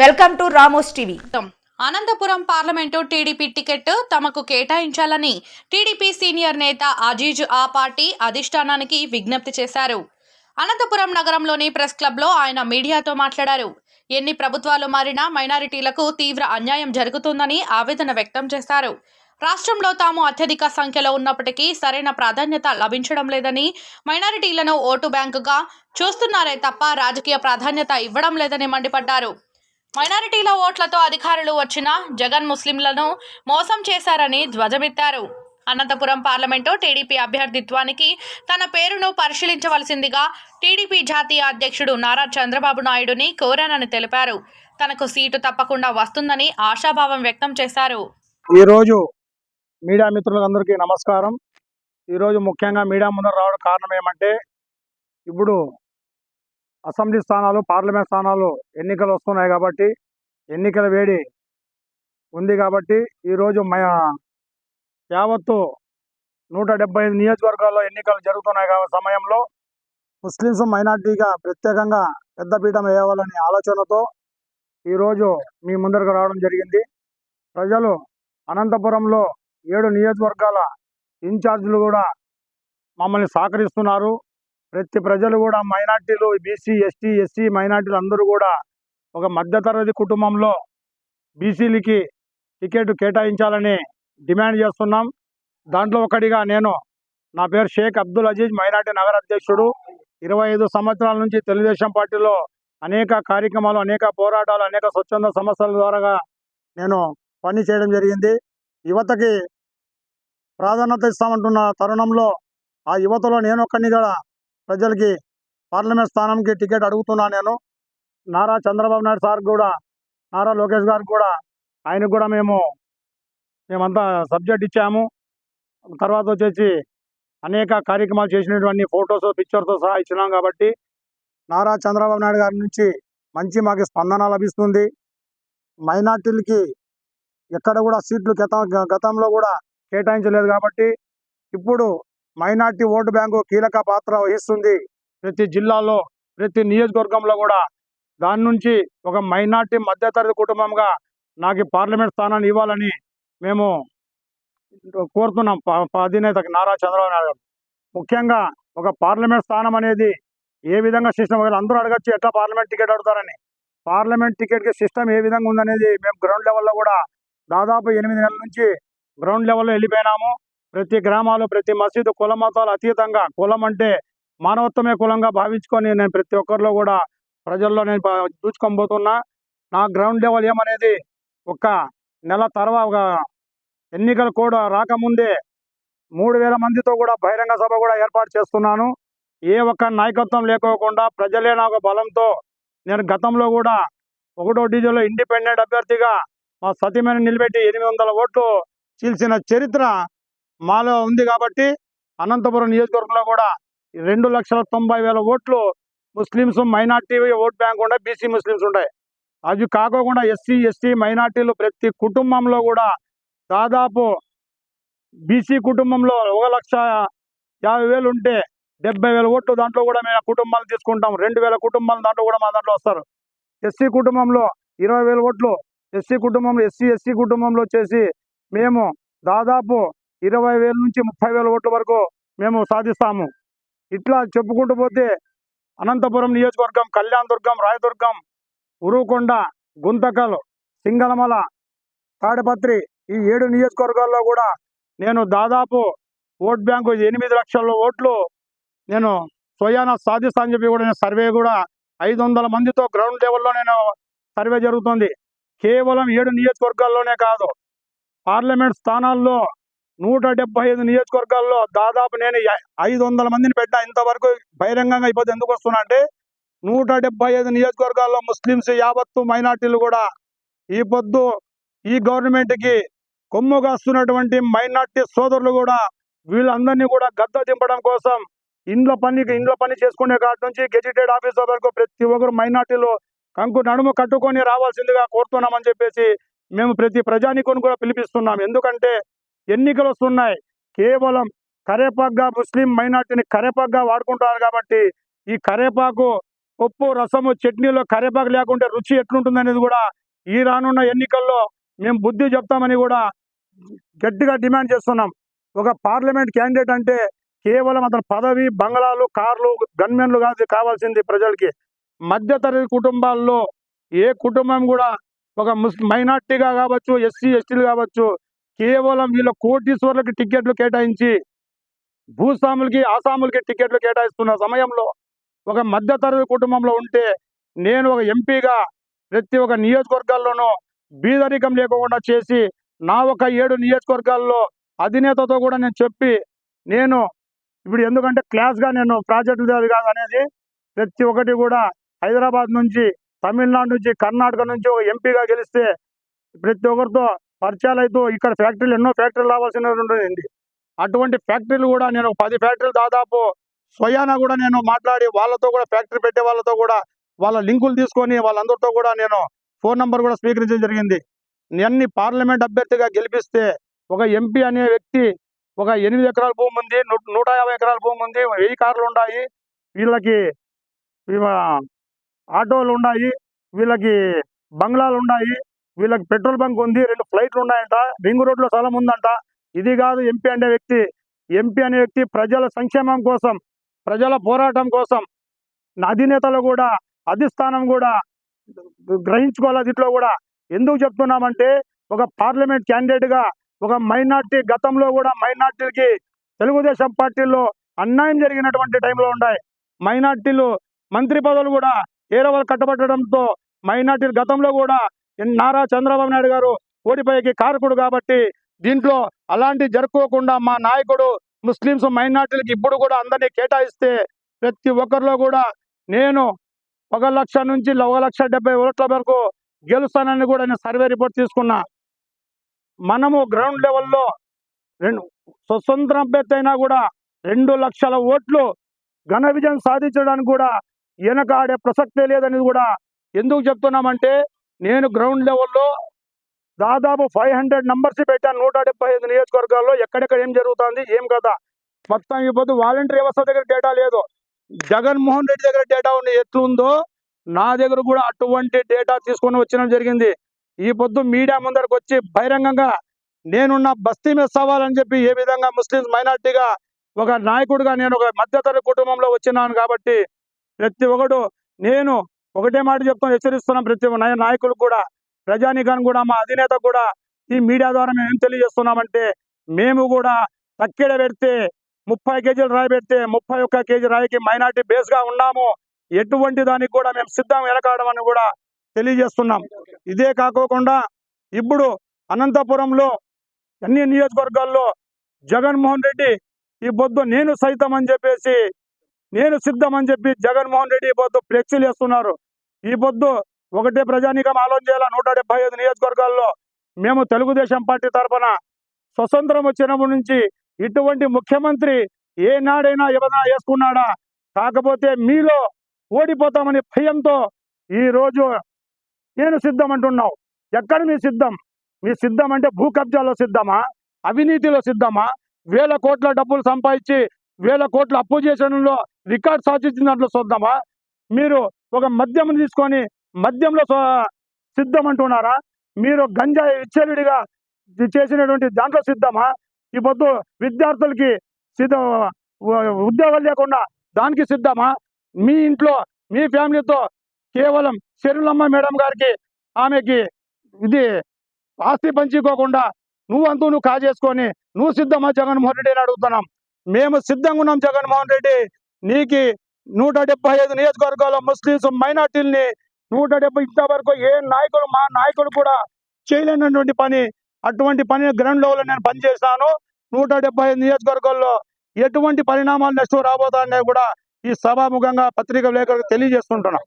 Welcome to Ramos TV. Anantapuram parliament TDP ticket తమకు కేటాయించాలని TDP senior నేత అజీజ్ ఆ పార్టీ అధిష్టానానికి విజ్ఞప్తి చేశారు. అనంతపురం నగరంలోని ప్రెస్ క్లబ్లో ఆయన మీడియాతో మాట్లాడారు. ఎన్ని ప్రభుత్వాలు మారినా మైనారిటీలకు తీవ్ర అన్యాయం జరుగుతుందని ఆవేదన వ్యక్తం చేశారు. రాష్ట్రంలో తాము అత్యధిక సంఖ్యలో ఉన్నప్పటికీ సరైన ప్రాధాన్యత లభించడం లేదని మైనారిటీలను ఓటు బ్యాంకుగా చూస్తున్నారే తప్ప రాజకీయ ప్రాధాన్యత ఇవ్వడం లేదని మండిపడ్డారు. మైనారిటీల ఓట్లతో అధికారులు వచ్చిన జగన్ ముస్లింలను మోసం చేశారని ధ్వజమెత్తారు. అనంతపురం పార్లమెంటు టీడీపీ అభ్యర్థిత్వానికి తన పేరును పరిశీలించవలసిందిగా టీడీపీ జాతీయ అధ్యక్షుడు నారా చంద్రబాబు నాయుడుని కోరానని తెలిపారు. తనకు సీటు తప్పకుండా వస్తుందని ఆశాభావం వ్యక్తం చేశారు. ఈరోజు మీడియా మిత్రులందరికీ నమస్కారం. ఈరోజు ముఖ్యంగా మీడియా ముందర రావడం కారణం ఏమంటే ఇప్పుడు అసెంబ్లీ స్థానాలు పార్లమెంట్ స్థానాలు ఎన్నికలు వస్తున్నాయి కాబట్టి ఎన్నికల వేడి ఉంది కాబట్టి ఈరోజు మా యావత్తు నూట డెబ్బై ఐదు నియోజకవర్గాల్లో ఎన్నికలు జరుగుతున్నాయి కాబట్టి సమయంలో ముస్లిమ్స్ మైనార్టీగా ప్రత్యేకంగా పెద్దపీఠం వేయాలని ఆలోచనతో ఈరోజు మీ ముందరకు రావడం జరిగింది. ప్రజలు అనంతపురంలో ఏడు నియోజకవర్గాల ఇన్ఛార్జీలు కూడా మమ్మల్ని సహకరిస్తున్నారు. ప్రతి ప్రజలు కూడా మైనార్టీలు బీసీ ఎస్టీ ఎస్సీ మైనార్టీలు అందరూ కూడా ఒక మధ్యతరగతి కుటుంబంలో బీసీలకి టికెట్ కేటాయించాలని డిమాండ్ చేస్తున్నాం. దాంట్లో ఒకటిగా నేను నా పేరు షేక్ అబ్దుల్ అజీజ్ మైనార్టీ నగర అధ్యక్షుడు. ఇరవై ఐదు సంవత్సరాల నుంచి తెలుగుదేశం పార్టీలో అనేక కార్యక్రమాలు అనేక పోరాటాలు అనేక స్వచ్ఛంద సంస్థల ద్వారా నేను పని చేయడం జరిగింది. యువతకి ప్రాధాన్యత ఇస్తామంటున్న తరుణంలో ఆ యువతలో నేను ఒక్కడిని కూడా ప్రజలకి పార్లమెంట్ స్థానంకి టికెట్ అడుగుతున్నా నేను. నారా చంద్రబాబు నాయుడు సార్ కూడా నారా లోకేష్ గారికి కూడా ఆయనకు కూడా మేము మేమంతా సబ్జెక్ట్ ఇచ్చాము. తర్వాత వచ్చేసి అనేక కార్యక్రమాలు చేసినటువంటి ఫొటోస్ పిక్చర్తో సహా ఇచ్చినాం కాబట్టి నారా చంద్రబాబు నాయుడు గారి నుంచి మంచి మాకు స్పందన లభిస్తుంది. మైనార్టీలకి ఎక్కడ కూడా సీట్లు గత గతంలో కూడా కేటాయించలేదు కాబట్టి ఇప్పుడు మైనార్టీ ఓటు బ్యాంకు కీలక పాత్ర వహిస్తుంది. ప్రతి జిల్లాలో ప్రతి నియోజకవర్గంలో కూడా దాని నుంచి ఒక మైనార్టీ మధ్యతరగతి కుటుంబంగా నాకు పార్లమెంట్ స్థానాన్ని ఇవ్వాలని మేము కోరుతున్నాం. అధినేత నారా చంద్రబాబు నాయుడు ముఖ్యంగా ఒక పార్లమెంట్ స్థానం అనేది ఏ విధంగా సిస్టమ్ అందరూ అడగచ్చు ఎట్లా పార్లమెంట్ టికెట్ అడుగుతారని. పార్లమెంట్ టికెట్కి సిస్టమ్ ఏ విధంగా ఉందనేది మేము గ్రౌండ్ లెవెల్లో కూడా దాదాపు ఎనిమిది నెలల నుంచి గ్రౌండ్ లెవెల్లో వెళ్ళిపోయినాము. ప్రతి గ్రామాలు ప్రతి మసీదు కుల మతాలు అతీతంగా కులం అంటే మానవత్వమే కులంగా భావించుకొని నేను ప్రతి ఒక్కరిలో కూడా ప్రజల్లో నేను ప- దూచుకొని పోతున్నా నా గ్రౌండ్ లెవెల్ ఏమనేది ఒక నెల తర్వాత ఎన్నికలు కూడా రాకముందే మూడు వేల మందితో కూడా బహిరంగ సభ కూడా ఏర్పాటు చేస్తున్నాను. ఏ ఒక్క నాయకత్వం లేకోకుండా ప్రజలే నాకు బలంతో నేను గతంలో కూడా ఒకటో డివిజన్లో ఇండిపెండెంట్ అభ్యర్థిగా మా సతీమణి నిలబెట్టి ఎనిమిది వందల ఓట్లు చీల్చిన చరిత్ర మాలో ఉంది కాబట్టి అనంతపురం నియోజకవర్గంలో కూడా రెండు లక్షల తొంభై వేల ఓట్లు ముస్లిమ్స్ మైనార్టీ ఓట్ బ్యాంక్ ఉండే బీసీ ముస్లిమ్స్ ఉంటాయి అవి కాకోకుండా ఎస్సీ ఎస్టీ మైనార్టీలు ప్రతి కుటుంబంలో కూడా దాదాపు బీసీ కుటుంబంలో ఒక లక్ష యాభై వేలు ఉంటే డెబ్బై వేల ఓట్లు దాంట్లో కూడా మేము కుటుంబాలు తీసుకుంటాం. రెండు వేల కుటుంబాలు దాంట్లో కూడా మా దాంట్లో వస్తారు. ఎస్సీ కుటుంబంలో ఇరవై వేల ఓట్లు ఎస్సీ కుటుంబంలో ఎస్సీ ఎస్సీ కుటుంబంలో వచ్చేసి మేము దాదాపు ఇరవై వేల నుంచి ముప్పై వేల ఓట్ల వరకు మేము సాధిస్తాము. ఇట్లా చెప్పుకుంటూ పోతే అనంతపురం నియోజకవర్గం కళ్యాణ్ దుర్గం రాయదుర్గం ఉరుకొండ గుంతకల్ సింగళమల తాడిపత్రి ఈ ఏడు నియోజకవర్గాల్లో కూడా నేను దాదాపు ఓట్ బ్యాంకు ఎనిమిది లక్షల ఓట్లు నేను స్వయాన సాధిస్తా అని చెప్పి కూడా నేను సర్వే కూడా ఐదు వందల మందితో గ్రౌండ్ లెవెల్లో నేను సర్వే జరుగుతుంది. కేవలం ఏడు నియోజకవర్గాల్లోనే కాదు పార్లమెంట్ స్థానాల్లో నూట డెబ్బై ఐదు నియోజకవర్గాల్లో దాదాపు నేను ఐదు వందల మందిని పెట్టా. ఇంతవరకు బహిరంగంగా ఇబ్బంది ఎందుకు వస్తున్నా అంటే నూట డెబ్బై ఐదు నియోజకవర్గాల్లో ముస్లిమ్స్ యావత్తు మైనార్టీలు కూడా ఈ పొద్దు ఈ గవర్నమెంట్కి కొమ్ము కాస్తున్నటువంటి మైనార్టీ సోదరులు కూడా వీళ్ళందరినీ కూడా గద్ద దింపడం కోసం ఇండ్ల పనికి ఇండ్ల పని చేసుకునే కాటి నుంచి గెజిటెడ్ ఆఫీసర్ వరకు ప్రతి ఒక్కరు మైనార్టీలు కంకు నడుము కట్టుకొని రావాల్సిందిగా కోరుతున్నామని చెప్పేసి మేము ప్రతి ప్రజానికుని కూడా పిలిపిస్తున్నాం. ఎందుకంటే ఎన్నికలు వస్తున్నాయి. కేవలం కరేపాకుగా ముస్లిం మైనార్టీని కరేపాకుగా వాడుకుంటారు కాబట్టి ఈ కరేపాకు ఉప్పు రసము చట్నీలో కరేపాకు లేకుంటే రుచి ఎట్లుంటుంది అనేది కూడా ఈ రానున్న ఎన్నికల్లో మేము బుద్ధి చెప్తామని కూడా గట్టిగా డిమాండ్ చేస్తున్నాం. ఒక పార్లమెంట్ క్యాండిడేట్ అంటే కేవలం అతని పదవి బంగళాలు కార్లు గన్మెన్లు కాదు కావాల్సింది ప్రజలకి. మధ్యతరగతి కుటుంబాల్లో ఏ కుటుంబం కూడా ఒక ముస్ మైనార్టీగా కావచ్చు ఎస్సీ ఎస్టీలు కావచ్చు కేవలం వీళ్ళ కోటీశ్వర్లకు టికెట్లు కేటాయించి భూస్వాములకి ఆసాములకి టికెట్లు కేటాయిస్తున్న సమయంలో ఒక మధ్యతరగతి కుటుంబంలో ఉంటే నేను ఒక ఎంపీగా ప్రతి ఒక్క నియోజకవర్గాల్లోనూ బీదరికం లేకుండా చేసి నా ఒక ఏడు నియోజకవర్గాల్లో అధినేతతో కూడా నేను చెప్పి నేను ఇప్పుడు ఎందుకంటే క్లాస్గా నేను ప్రాజెక్టులు కాదు అనేది ప్రతి ఒక్కటి కూడా హైదరాబాద్ నుంచి తమిళనాడు నుంచి కర్ణాటక నుంచి ఒక ఎంపీగా గెలిస్తే ప్రతి ఒక్కరితో పరిచయాలు అయితే ఇక్కడ ఫ్యాక్టరీలు ఎన్నో ఫ్యాక్టరీలు రావాల్సిన ఉంటుంది అటువంటి ఫ్యాక్టరీలు కూడా నేను పది ఫ్యాక్టరీలు దాదాపు స్వయానా కూడా నేను మాట్లాడి వాళ్ళతో కూడా ఫ్యాక్టరీ పెట్టే వాళ్ళతో కూడా వాళ్ళ లింకులు తీసుకొని వాళ్ళందరితో కూడా నేను ఫోన్ నంబర్ కూడా స్వీకరించడం జరిగింది. అన్ని పార్లమెంట్ అభ్యర్థిగా గెలిపిస్తే ఒక ఎంపీ అనే వ్యక్తి ఒక ఎనిమిది ఎకరాల భూమి ఉంది నూట యాభై ఎకరాల భూమి ఉంది వెయ్యి కార్లు ఉన్నాయి వీళ్ళకి ఆటోలు ఉన్నాయి వీళ్ళకి బంగ్లాలు ఉన్నాయి వీళ్ళకి పెట్రోల్ బంక్ ఉంది రెండు ఫ్లైట్లు ఉన్నాయంట. రింగ్ రోడ్లో స్థలం ఉందంట. ఇది కాదు ఎంపీ అనే వ్యక్తి. ఎంపీ అనే వ్యక్తి ప్రజల సంక్షేమం కోసం ప్రజల పోరాటం కోసం అధినేతలు కూడా అధిష్టానం కూడా గ్రహించుకోవాలి దీంట్లో కూడా. ఎందుకు చెప్తున్నామంటే ఒక పార్లమెంట్ క్యాండిడేట్గా ఒక మైనార్టీ గతంలో కూడా మైనార్టీలకి తెలుగుదేశం పార్టీలో అన్యాయం జరిగినటువంటి టైంలో ఉన్నాయి మైనార్టీలు మంత్రి పదవులు కూడా ఏరో కట్టబట్టడంతో మైనార్టీలు గతంలో కూడా నారా చంద్రబాబు నాయుడు గారు ఓడిపోయేకి కారకుడు కాబట్టి దీంట్లో అలాంటి జరుపుకోకుండా మా నాయకుడు ముస్లింస్ మైనార్టీలకు ఇప్పుడు కూడా అందరినీ కేటాయిస్తే ప్రతి ఒక్కరిలో కూడా నేను ఒక లక్ష నుంచి ఒక లక్ష డెబ్బై ఓట్ల వరకు గెలుస్తానని కూడా నేను సర్వే రిపోర్ట్ తీసుకున్నా. మనము గ్రౌండ్ లెవెల్లో రెండు స్వతంత్ర అభ్యర్థి అయినా కూడా రెండు లక్షల ఓట్లు ఘన విజయం సాధించడానికి కూడా వెనకాడే ప్రసక్తే లేదని కూడా ఎందుకు చెప్తున్నామంటే నేను గ్రౌండ్ లెవెల్లో దాదాపు ఫైవ్ హండ్రెడ్ నంబర్స్ పెట్టాను నూట డెబ్బై ఐదు నియోజకవర్గాల్లో ఎక్కడెక్కడ ఏం జరుగుతుంది ఏం కదా మొత్తం ఇవ్వద్దు. వాలంటీర్ వ్యవస్థ దగ్గర డేటా లేదు. జగన్మోహన్ రెడ్డి దగ్గర డేటా ఉంది. ఎట్లుందో నా దగ్గర కూడా అటువంటి డేటా తీసుకొని వచ్చడం జరిగింది. ఈ పొద్దు మీడియా ముందరకు వచ్చి బహిరంగంగా నేనున్న బస్తీ మీద సవాలని చెప్పి ఏ విధంగా ముస్లింస్ మైనార్టీగా ఒక నాయకుడిగా నేను ఒక మధ్యతర కుటుంబంలో వచ్చినాను కాబట్టి ప్రతి ఒక్కడు నేను ఒకటే మాట చెప్తాం హెచ్చరిస్తున్నాం ప్రతి ఒక్క నాయకులు కూడా ప్రజానీకాన్ని కూడా మా అధినేత కూడా ఈ మీడియా ద్వారా మేము ఏం తెలియజేస్తున్నామంటే మేము కూడా తక్కెడ పెడితే ముప్పై కేజీలు రాయి పెడితే ముప్పై ఒక్క కేజీ రాయికి మైనార్టీ బేస్గా ఉన్నాము ఎటువంటి దానికి కూడా మేము సిద్ధం వెనకాడమని కూడా తెలియజేస్తున్నాం. ఇదే కాకోకుండా ఇప్పుడు అనంతపురంలో అన్ని నియోజకవర్గాల్లో జగన్మోహన్ రెడ్డి ఈ బొద్దు నేను సైతం అని చెప్పేసి నేను సిద్ధం అని చెప్పి జగన్మోహన్ రెడ్డి ఈ పొద్దు ఫ్లెక్సీలు వేస్తున్నారు. ఈ పొద్దు ఒకటే ప్రజానీకం ఆలోచన చేయాల? నూట డెబ్బై ఐదు నియోజకవర్గాల్లో మేము తెలుగుదేశం పార్టీ తరఫున స్వతంత్రం వచ్చినప్పటి నుంచి ఇటువంటి ముఖ్యమంత్రి ఏ నాడైనా ఏమైనా వేసుకున్నాడా? కాకపోతే మీలో ఓడిపోతామని భయంతో ఈ రోజు నేను సిద్ధం అంటున్నావు ఎక్కడ మీ సిద్ధం? మీ సిద్ధం అంటే భూ కబ్జాలో సిద్ధమా? అవినీతిలో సిద్ధమా? వేల కోట్ల డబ్బులు సంపాదించి వేల కోట్ల అప్పు చేసడంలో రికార్డ్ సాధించిన దాంట్లో చూద్దామా? మీరు ఒక మద్యం తీసుకొని మద్యంలో సిద్ధం అంటున్నారా? మీరు గంజాయి విచ్చలుడిగా చేసినటువంటి దాంట్లో సిద్ధమా? ఈ పొద్దు విద్యార్థులకి సిద్ధ ఉద్యోగాలు లేకుండా దానికి సిద్ధమా? మీ ఇంట్లో మీ ఫ్యామిలీతో కేవలం శరీరమ్మ మేడం గారికి ఆమెకి ఇది ఆస్తి పంచుకోకుండా నువ్వంతూ నువ్వు కాజేసుకొని నువ్వు సిద్ధమా జగన్మోహన్ రెడ్డి అని అడుగుతున్నాం. మేము సిద్ధంగా ఉన్నాం జగన్మోహన్ రెడ్డి. నీకి నూట డెబ్బై ఐదు నియోజకవర్గాల్లో ముస్లింస్ మైనార్టీలని నూట డెబ్బై ఇంతవరకు ఏ నాయకుడు మా నాయకుడు కూడా చేయలేనటువంటి పని. అటువంటి పని గ్రౌండ్ లెవెల్లో నేను పనిచేశాను నూట డెబ్బై ఐదు నియోజకవర్గాల్లో ఎటువంటి పరిణామాలు నెక్స్ట్ రాబోతాయని కూడా ఈ సభాముఖంగా పత్రిక లేఖలకు తెలియజేస్తుంటున్నాం.